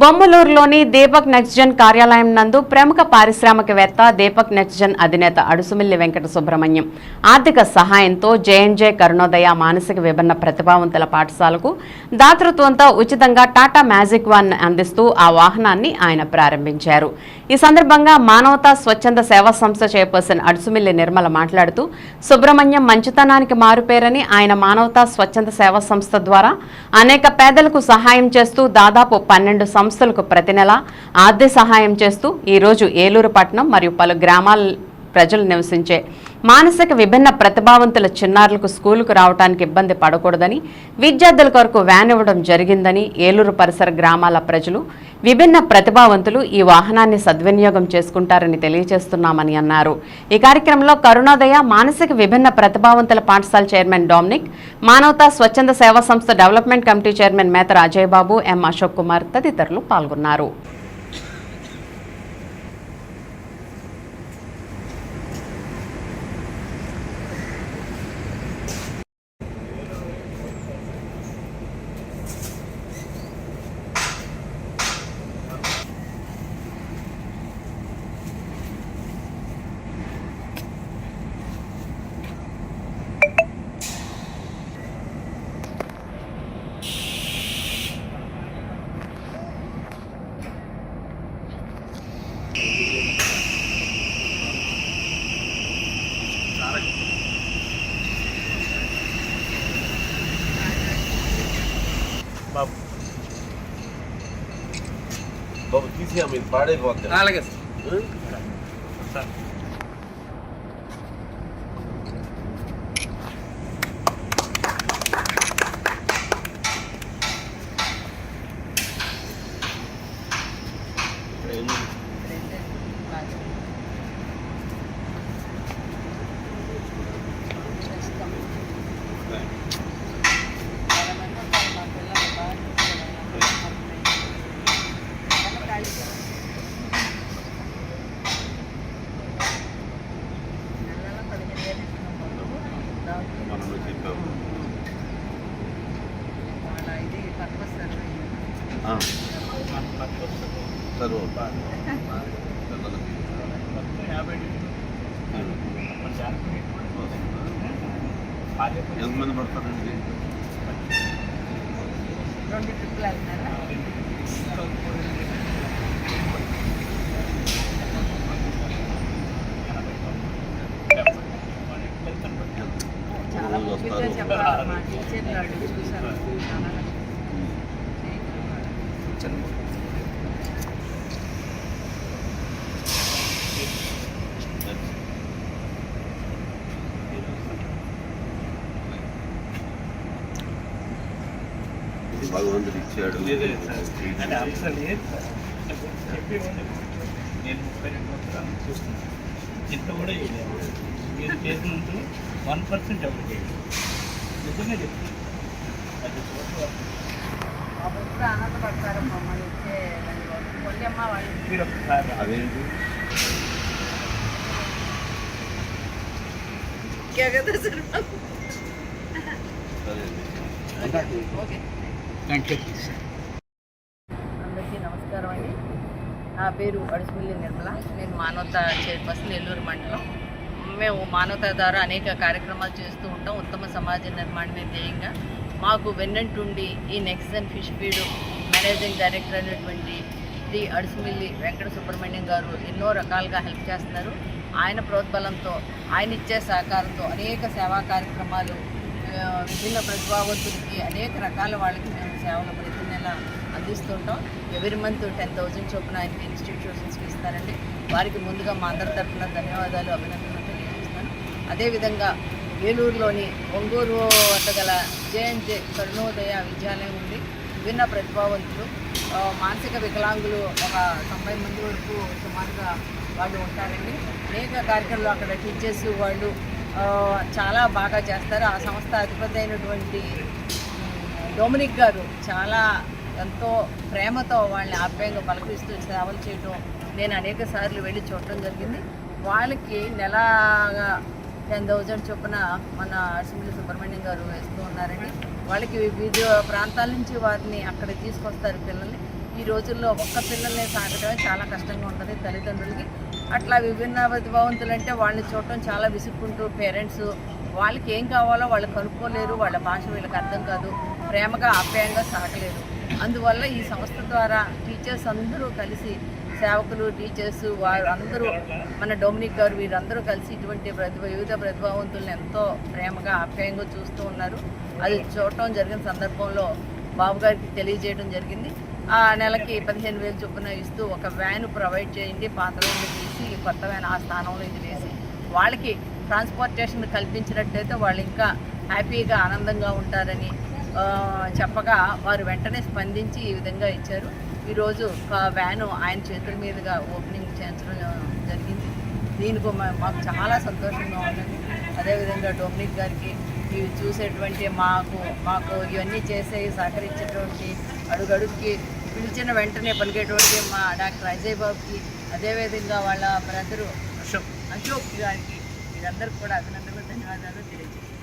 బొమ్మలూరులోని దీపక్ నెక్స్జెన్ కార్యాలయం నందు ప్రముఖ పారిశ్రామికవేత్త దీపక్ నెక్స్జన్ అధినేత అడుసుమిల్లి వెంకట సుబ్రహ్మణ్యం. ఆర్థిక సహాయంతో జేఎన్జే కరుణోదయ మానసిక విభిన్న ప్రతిభావంతుల పాఠశాలకు దాతృత్వంతో ఉచితంగా టాటా మ్యాజిక్ వన్ అందిస్తూ ఆ వాహనాన్ని ఆయన ప్రారంభించారు. ఈ సందర్భంగా మానవతా స్వచ్ఛంద సేవా సంస్థ చైర్పర్సన్ అడుసుమిల్లి నిర్మల మాట్లాడుతూ సుబ్రహ్మణ్యం మంచితనానికి మారుపేరని ఆయన మానవతా స్వచ్ఛంద సేవా సంస్థ ద్వారా అనేక పేదలకు సహాయం చేస్తూ దాదాపు పన్నెండు సంస్థలకు ప్రతి నెల ఆర్థిక సహాయం చేస్తూ ఈరోజు ఏలూరు పట్టణం మరియు పలు గ్రామాల ప్రజలు నివసించే మానసిక విభిన్న ప్రతిభావంతుల చిన్నారులకు స్కూలుకు రావడానికి ఇబ్బంది పడకూడదని విద్యార్థుల కొరకు వ్యాన్ ఇవ్వడం జరిగిందని ఏలూరు పరిసర గ్రామాల ప్రజలు విభిన్న ప్రతిభావంతులు ఈ వాహనాన్ని సద్వినియోగం చేసుకుంటారని తెలియజేస్తున్నామని అన్నారు. ఈ కార్యక్రమంలో కరుణోదయ మానసిక విభిన్న ప్రతిభావంతుల పాఠశాల చైర్మన్ డామినిక్ మానవతా స్వచ్ఛంద సేవా సంస్థ డెవలప్మెంట్ కమిటీ చైర్మన్ మేత అజయ్ బాబు ఎం అశోక్ కుమార్ తదితరులు పాల్గొన్నారు. బాబు. బాబు తీసి మీరు పాడైపోతుంది అలాగే సార్. సార్. సరే ఎంతమంది పడతారండి? రెండు ట్రిప్పులు వెళ్తారా? చాలా మా టీచర్లు అడిగి చూసాను చాలా భగవంతుడు ఇచ్చాడు. నేను ముప్పై రెండు సంవత్సరాలు చూస్తున్నాను. ఇంత కూడా మీరు చేసినంత వన్ పర్సెంట్ ఎవరు చేయలేదు. నిజంగా చెప్తున్నాను అది పుత్రుడు ఆనందపడతారు మమ్మల్ని ఇచ్చే కొల్లెమ్మ వాళ్ళు అందరికీ నమస్కారం అండి. నా పేరు అడుసుమిల్లి నిర్మల. నేను మానవత చైర్పర్సన్ నెల్లూరు మండలం. మేము మానవత ద్వారా అనేక కార్యక్రమాలు చేస్తూ ఉంటాం. ఉత్తమ సమాజ నిర్మాణమే ధ్యేయంగా. మాకు వెన్నంటుండి ఈ Nexon fish feed managing director అయినటువంటి శ్రీ అడుసుమిల్లి వెంకట సుబ్రహ్మణ్యం గారు ఎన్నో రకాలుగా హెల్ప్ చేస్తున్నారు. ఆయన ప్రోద్బలంతో ఆయన ఇచ్చే సహకారంతో అనేక సేవా కార్యక్రమాలు విభిన్న ప్రతిభావంతులకి అనేక రకాల వాళ్ళకి మేము సేవలు ప్రతి నెల అందిస్తుంటాం. ఎవరి మంత్ టెన్ థౌజండ్ చొప్పున ఆయనకి ఇన్స్టిట్యూషన్స్కి ఇస్తారండి. వారికి ముందుగా మా అందరి తరఫున ధన్యవాదాలు అభినందనలు తెలియజేస్తాను అదేవిధంగా ఏలూరులోని ఒంగూరు వద్ద గల జేఎన్జే కరుణోదయ విద్యాలయం ఉంది. విభిన్న ప్రతిభావంతులు. మానసిక వికలాంగులు ఒక తొంభై మంది వరకు సుమారుగా వాళ్ళు ఉంటారండి. అనేక కార్యక్రమాలు అక్కడ టీచర్స్ వాళ్ళు చాలా బాగా చేస్తారు. ఆ సంస్థ అధిపతి అయినటువంటి డొమినిక్ గారు చాలా ఎంతో ప్రేమతో వాళ్ళని ఆప్యాయంగా పలకరిస్తూ సేవలు చేయటం నేను అనేక సార్లు వెళ్ళి చూడటం జరిగింది. వాళ్ళకి నెలగా టెన్ థౌజండ్ చొప్పున మన అరసింహులు సుబ్రహ్మణ్యం గారు వేస్తూ ఉన్నారండి. వాళ్ళకి వివిధ ప్రాంతాల నుంచి వారిని అక్కడ తీసుకొస్తారు పిల్లల్ని. ఈ రోజుల్లో ఒక్క పిల్లల్ని సాగటమే చాలా కష్టంగా ఉంటుంది తల్లిదండ్రులకి. అట్లా విభిన్న ప్రతిభావంతులు అంటే వాళ్ళని చూడటం చాలా విసుక్కుంటూ పేరెంట్స్ వాళ్ళకి ఏం కావాలో వాళ్ళు కనుక్కోలేరు. వాళ్ళ భాష వీళ్ళకి అర్థం కాదు. ప్రేమగా ఆప్యాయంగా సాగలేరు అందువల్ల ఈ సంస్థ ద్వారా టీచర్స్ అందరూ కలిసి సేవకులు టీచర్స్ వారు అందరూ మన డొమినిక్ గారు వీరందరూ కలిసి ఇటువంటి ప్రతిభ వివిధ ప్రతిభావంతులను ఎంతో ప్రేమగా ఆప్యాయంగా చూస్తూ ఉన్నారు. అది చూడటం జరిగిన సందర్భంలో బాబు గారికి తెలియజేయడం జరిగింది. ఆ నెలకి పదిహేను వేలు చొప్పున ఇస్తూ ఒక వ్యాన్ ప్రొవైడ్ చేయండి పాత వ్యాన్ తీసి కొత్త వ్యాన్ ఆ స్థానంలో ఇది వేసి వాళ్ళకి ట్రాన్స్పోర్టేషన్ కల్పించినట్టయితే వాళ్ళు ఇంకా హ్యాపీగా ఆనందంగా ఉంటారని చెప్పగా వారు వెంటనే స్పందించి ఈ విధంగా ఇచ్చారు. ఈరోజు ఒక వ్యాను ఆయన చేతుల మీదుగా ఓపెనింగ్ చేయించడం జరిగింది. దీనికి మాకు చాలా సంతోషంగా ఉన్నది అదేవిధంగా డొమినిక్ గారికి ఇవి చూసేటువంటి మాకు మాకు ఇవన్నీ చేసే సహకరించేటువంటి అడుగడుగుకి పిలిచిన వెంటనే పలికేటువంటి మా డాక్టర్ అజయ్ బాబుకి అదేవిధంగా వాళ్ళ బ్రదరు అశోక్ అశోక్ గారికి వీరందరికీ కూడా అభినందనలు ధన్యవాదాలు తెలియజేస్తాను